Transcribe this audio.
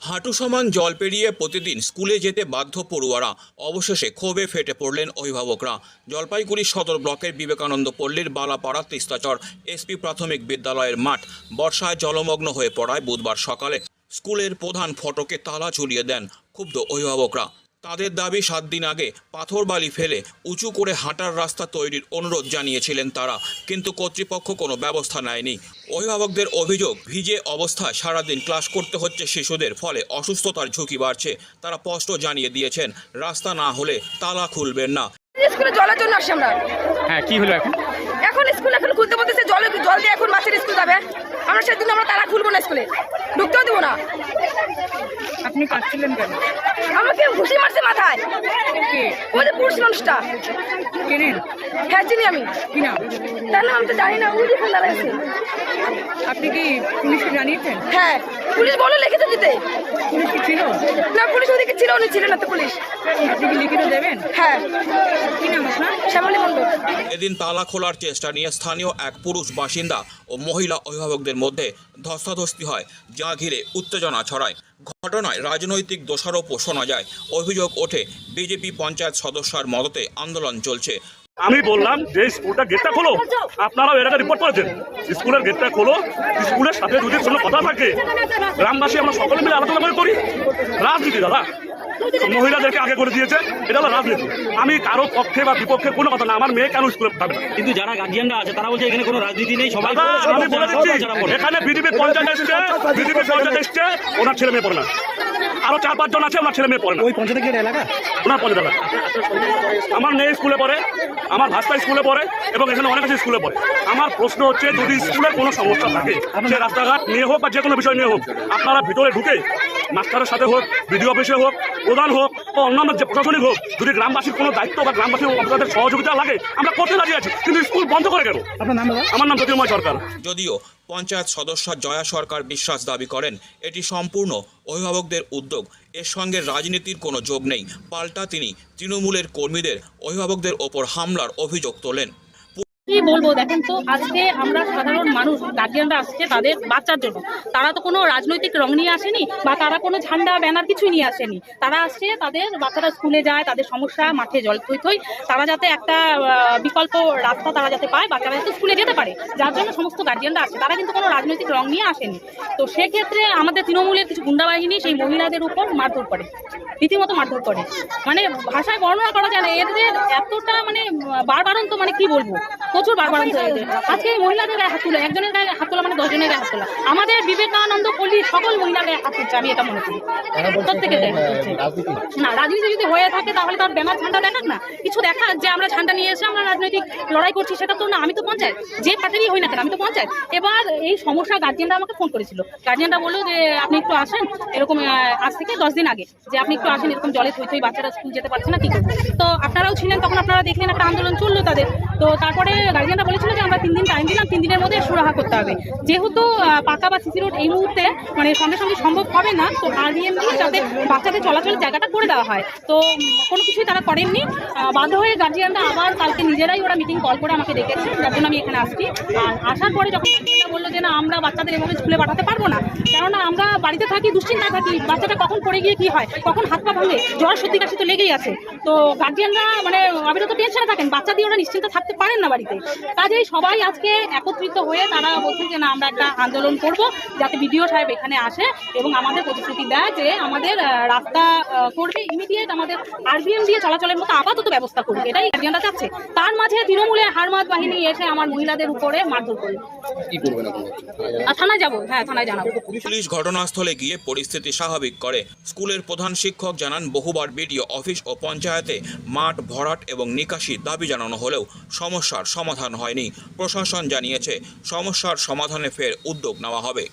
হাঁটু সমান জল পেরিয়ে প্রতিদিন স্কুলে যেতে বাধ্য পড়ুয়ারা। অবশেষে ক্ষোভে ফেটে পড়লেন অভিভাবকরা। জলপাইগুড়ি সদর ব্লকের বিবেকানন্দ পল্লীর বালাপাড়া তিস্তাচর এসপি প্রাথমিক বিদ্যালয়ের মাঠ বর্ষায় জলমগ্ন হয়ে পড়ায় বুধবার সকালে স্কুলের প্রধান ফটকে তালা ঝুলিয়ে দেন ক্ষুব্ধ অভিভাবকরা। তাদের দাবি সাত দিন আগে পাথর বালি ফেলে উঁচু করে হাঁটার রাস্তা তৈরির অনুরোধ জানিয়েছিলেন তারা কিন্তু কর্তৃপক্ষ কোনো ব্যবস্থা নেয়নি। অভিভাবকদের অভিযোগ ভিজে অবস্থায় সারাদিন ক্লাস করতে হচ্ছে শিশুদের ফলে অসুস্থতার ঝুঁকি বাড়ছে। তারা স্পষ্ট জানিয়ে দিয়েছেন রাস্তা না হলে তালা খুলবেন না। স্কুলে জলের জন্য আসছি আমরা। হ্যাঁ কি হলো এখন? এখন স্কুল এখন খুলতে বলতেছে জল জল দিয়ে এখন বাচ্চার স্কুল যাবে। আমরা সেদিন আমরা তারা খুলবো না স্কুলে। ঢুকতেও দেবো না। আপনি কাটছিলেন কেন? আমাকে ঘুষি মারছে মাথায়। আমাদের পুরুষ মানুষটা। কেনেন হ্যাঁ চিনি আমি। কিনা তার নাম আমি তো জানি না ওই যে ফোন দাঁড়াইছে আপনি কি পুলিশকে জানিয়েছেন? হ্যাঁ পুলিশ বলে লিখিত দিতে। পুলিশ কি ছিল? না পুলিশ ওদিকে ছিল উনি ছিল না তো পুলিশ। আপনি কি লিখিত দেবেন? হ্যাঁ। কি নাম আপনার? শ্যামলী মণ্ডল। এদিন তালা খোলার চেষ্টা নিয়ে স্থানীয় এক পুরুষ বাসিন্দা ও মহিলা অভিভাবকদের মধ্যে ধস্তাধস্তি হয় যা ঘিরে উত্তেজনা ছড়ায়। ঘটনায় রাজনৈতিক দোষারোপও শোনা যায়। অভিযোগ ওঠে বিজেপি পঞ্চায়েত সদস্যার মদতে আন্দোলন চলছে। আমি বললাম যে স্কুলটা গেটটা খোলো। আপনারাও এর আগে রিপোর্ট করেছেন। স্কুলের গেটটা খোলো। স্কুলের সাথে যদি কোনো কথা থাকে। গ্রামবাসী আমরা সকলে মিলে আলোচনা করে করি। রাজনীতি দাদা। মহিলাদেরকে আগে করে দিয়েছে এটা হলো রাজনীতি। আমি কারও পক্ষে বা বিপক্ষে কোনো কথা না আমার মেয়ে কেন স্কুলে পাবে না? কিন্তু যারা গার্জিয়ানরা আছে তারা বলছে এখানে কোনো রাজনীতি নেই সবাই আমি বলে দিচ্ছি পড়ে। এখানে বিজেপি পঞ্চায়েত এসছে বিজেপি পঞ্চায়েত এসছে ওনার ছেলে মেয়ে পড়ে না। আরও চার পাঁচজন আছে ওনার ছেলে মেয়ে পড়ে না। ওই পঞ্চায়েত এলাকা? ওনার পঞ্চায়েত এলাকা। আমার মেয়ে স্কুলে পড়ে আমার ভাস্তা স্কুলে পড়ে এবং এখানে অনেক আছে স্কুলে পড়ে। আমার প্রশ্ন হচ্ছে যদি স্কুলের কোনো সমস্যা থাকে সে রাস্তাঘাট নিয়ে হোক বা যে কোনো বিষয় নিয়ে হোক আপনারা ভিতরে ঢুকে মাস্টারের সাথে হোক বিডিও অফিসে হোক প্রধান হোক বা অন্যান্য যে প্রশাসনিক হোক যদি গ্রামবাসীর কোনো দায়িত্ব বা গ্রামবাসীর আপনাদের সহযোগিতা লাগে আমরা করতে রাজি আছি কিন্তু স্কুল বন্ধ করে কেন? আপনার নাম দাদা? আমার নাম জ্যোতির্ময় সরকার। যদিও পঞ্চায়েত সদস্য জয়া সরকার বিশ্বাস দাবি করেন এটি সম্পূর্ণ অভিভাবকদের উদ্যোগ এর সঙ্গে রাজনীতির কোনো যোগ নেই পাল্টা তিনি তৃণমূলের কর্মীদের অভিভাবকদের ওপর হামলার অভিযোগ তোলেন। কি বলব দেখেন তো, আজকে আমরা সাধারণ মানুষ গার্জিয়ানরা আসছে তাদের বাচ্চার জন্য। তারা তো কোনো রাজনৈতিক রং নিয়ে আসেনি বা তারা কোনো ঝান্ডা, ব্যানার কিছুই নিয়ে আসেনি। তারা আসছে, তাদের বাচ্চারা স্কুলে যায়, তাদের সমস্যা, মাঠে জল থই থই। তারা যাতে একটা বিকল্প রাস্তা তারা যাতে পায়, বাচ্চারা যাতে স্কুলে যেতে পারে। যার জন্য সমস্ত গার্জিয়ানরা আসছে। তারা কিন্তু কোনো রাজনৈতিক রং নিয়ে আসেনি। তো সেক্ষেত্রে আমাদের তৃণমূলের কিছু গুন্ডাবাহিনী, সেই মহিলাদের উপর মারধর করে। রীতিমতো মারধর করে। মানে ভাষায় বর্ণনা করা যায় না। এদের এতটা মানে বারবারন্ত মানে কি বলব? প্রচুর বারবারন্ত এদের। আজকে মহিলাদের গায়ে হাত তুলে, একজনের গায়ে হাত তোলা মানে দশজনের গায়ে হাত তোলা। আমাদের বিবেকানন্দ পল্লীর সকল মহিলার গায়ে হাত তুলছে, আমি এটা মনে করি। তুলছে। না, রাজনীতি যদি হয়ে থাকে তাহলে তার ব্যানার ঝান্ডা দেখাক না। কিছু দেখা যে আমরা ঝান্ডা নিয়ে এসে আমরা রাজনৈতিক লড়াই করছি, সেটা তো না। আমি তো পঞ্চায়েত। যে পার্টিরই হই না কেন, আমি তো পঞ্চায়েত। এবার এই সমস্যা গার্জিয়ানরা আমাকে ফোন করেছিল। গার্জিয়ানরা বলল যে, আপনি একটু আসেন। এরকম আজ থেকে দশ দিন আগে যে, আপনি একটু আসেন এরকম জলে থই থই বাচ্চারা স্কুল যেতে পারছে না, কি তো আপনারাও ছিলেন, তখন আপনারা দেখলেন একটা আন্দোলন চলল তাদের। তো তারপরে গার্জিয়ানরা বলেছিল যে আমরা তিন দিন টাইম দিলাম, তিন দিনের মধ্যে সুরাহা করতে হবে। যেহেতু পাকা বা সিসি রোড এই মুহূর্তে মানে সঙ্গে সঙ্গে সম্ভব হবে না, তো আরবিএম দিয়ে যাতে বাচ্চাদের চলাচলের জায়গাটা করে দেওয়া হয়। তো কোনো কিছুই তারা করেননি। বাধ্য হয়ে গার্জিয়ানরা আবার কালকে নিজেরাই ওরা মিটিং কল করে আমাকে ডেকেছে, যার জন্য আমি এখানে আসছি। আর আসার পরে যখন বলল যে না, আমরা বাচ্চাদের এভাবে স্কুলে পাঠাতে পারব না, কেননা আমরা বাড়িতে থাকি, দুশ্চিন্তায় থাকি, বাচ্চাটা কখন পড়ে গিয়ে কি হয়, কখন হাত পা ভাঙে, জ্বর, সর্দি কাশি তো লেগেই আছে। তো গার্জিয়ানরা মানে আবিরত টেনশনে থাকেন, বাচ্চা দিয়ে ওরা নিশ্চিন্ত থাকতে পারেন না বাড়িতে। কাজেই সবাই আজকে একত্রিত হয়ে তারা বলছেন যে না আমরা একটা আন্দোলন করব যাতে বিডিও সাহেব এখানে আসে এবং আমাদের প্রতিশ্রুতি দেয় যে আমাদের রাস্তা করবে ইমিডিয়েট আমাদের আরবিএম দিয়ে চলাচলের মতো আপাতত ব্যবস্থা করবে। এটাই গার্জিয়ানরা চাচ্ছে তার মাঝে তৃণমূলের হারমাত বাহিনী এসে আমার মহিলাদের উপরে মারধর করবে থানায় যাব হ্যাঁ থানায় জানাব। পুলিশ ঘটনাস্থলে গিয়ে পরিস্থিতি স্বাভাবিক করে। স্কুলের প্রধান শিক্ষক জানান বহুবার বিডিও অফিস ও পঞ্চায়েতে মাঠ ভরাট এবং নিকাশি দাবি জানানো হলেও সমস্যার সমাধান হয়নি। প্রশাসন জানিয়েছে সমস্যার সমাধানে ফের উদ্যোগ নেওয়া হবে।